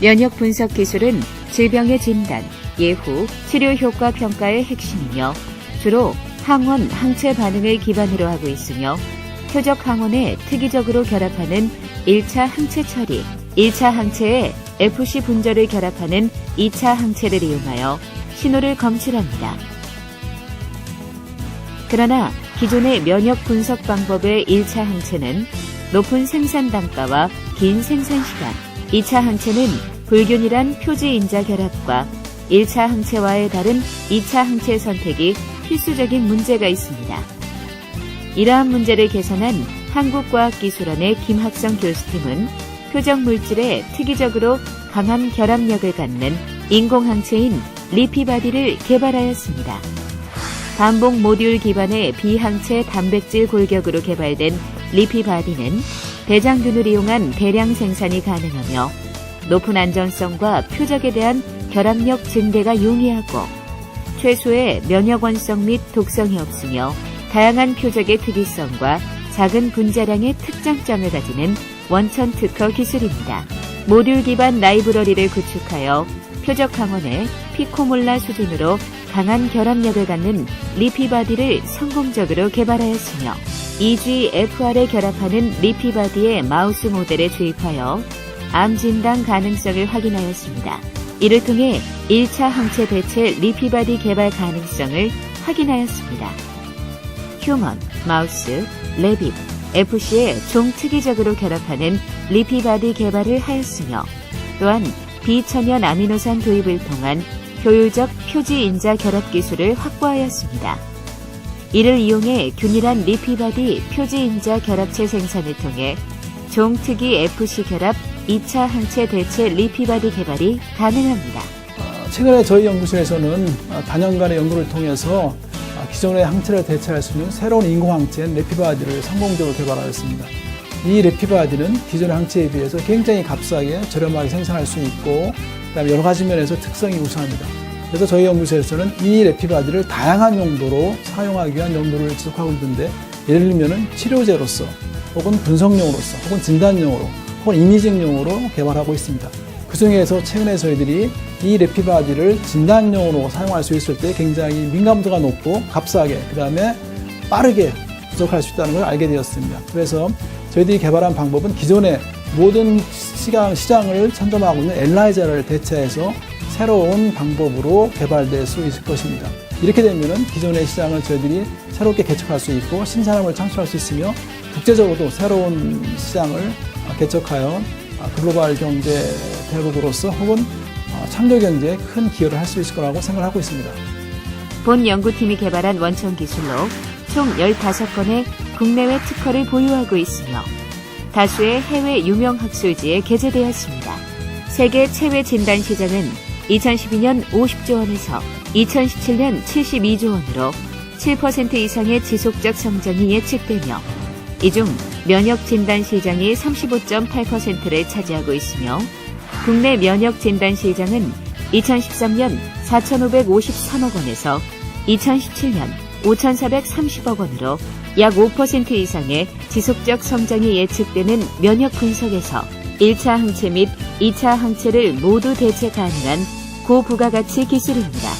면역 분석 기술은 질병의 진단, 예후, 치료 효과 평가의 핵심이며 주로 항원, 항체 반응을 기반으로 하고 있으며 표적 항원에 특이적으로 결합하는 1차 항체 처리, 1차 항체에 FC 분절을 결합하는 2차 항체를 이용하여 신호를 검출합니다. 그러나 기존의 면역 분석 방법의 1차 항체는 높은 생산 단가와 긴 생산 시간, 2차 항체는 불균일한 표지 인자 결합과 1차 항체와의 다른 2차 항체 선택이 필수적인 문제가 있습니다. 이러한 문제를 개선한 한국과학기술원의 김학성 교수팀은 표적 물질에 특이적으로 강한 결합력을 갖는 인공항체인 리피바디를 개발하였습니다. 반복 모듈 기반의 비항체 단백질 골격으로 개발된 리피바디는 대장균을 이용한 대량 생산이 가능하며 높은 안전성과 표적에 대한 결합력 증대가 용이하고 최소의 면역원성 및 독성이 없으며 다양한 표적의 특이성과 작은 분자량의 특장점을 가지는 원천 특허 기술입니다. 모듈 기반 라이브러리를 구축하여 표적 항원의 피코몰라 수준으로 강한 결합력을 갖는 리피바디를 성공적으로 개발하였으며 EGFR에 결합하는 리피바디의 마우스 모델에 주입하여 암 진단 가능성을 확인하였습니다. 이를 통해 1차 항체 대체 리피바디 개발 가능성을 확인하였습니다. 휴먼, 마우스, 레빗, FC에 종특이적으로 결합하는 리피바디 개발을 하였으며 또한 비천연 아미노산 도입을 통한 효율적 표지 인자 결합 기술을 확보하였습니다. 이를 이용해 균일한 리피바디 표지 인자 결합체 생산을 통해 종특이 FC 결합 2차 항체 대체 리피바디 개발이 가능합니다. 어, 최근에 저희 연구소에서는 어, 단연간의 연구를 통해서 어, 기존의 항체를 대체할 수 있는 새로운 인공항체인 레피바디를 성공적으로 개발하였습니다. 이 레피바디는 기존의 항체에 비해서 굉장히 값싸게 저렴하게 생산할 수 있고 그다음에 여러 가지 면에서 특성이 우수합니다. 그래서 저희 연구소에서는 이 레피바디를 다양한 용도로 사용하기 위한 용도를 지속하고 있는데 예를 들면 치료제로서 혹은 분석용으로서 혹은 진단용으로 혹은 이미징용으로 개발하고 있습니다. 그 중에서 최근에 저희들이 이 레피바디를 진단용으로 사용할 수 있을 때 굉장히 민감도가 높고 값싸게 그 다음에 빠르게 부족할 수 있다는 걸 알게 되었습니다. 그래서 저희들이 개발한 방법은 기존의 모든 시장, 시장을 선점하고 있는 엘라이자를 대체해서 새로운 방법으로 개발될 수 있을 것입니다. 이렇게 되면 기존의 시장을 저희들이 새롭게 개척할 수 있고 신산업을 창출할 수 있으며 국제적으로도 새로운 시장을 개척하여 글로벌 경제 대국으로서 혹은 창조 경제에 큰 기여를 할 수 있을 거라고 생각하고 있습니다. 본 연구팀이 개발한 원천 기술로 총 15건의 국내외 특허를 보유하고 있으며 다수의 해외 유명 학술지에 게재되었습니다. 세계 체외 진단 시장은 2012년 50조 원에서 2017년 72조 원으로 7% 이상의 지속적 성장이 예측되며 이중 면역 진단 시장이 35.8%를 차지하고 있으며 국내 면역 진단 시장은 2013년 4,553억 원에서 2017년 5,430억 원으로 약 5% 이상의 지속적 성장이 예측되는 면역 분석에서 1차 항체 및 2차 항체를 모두 대체 가능한 고부가가치 기술입니다.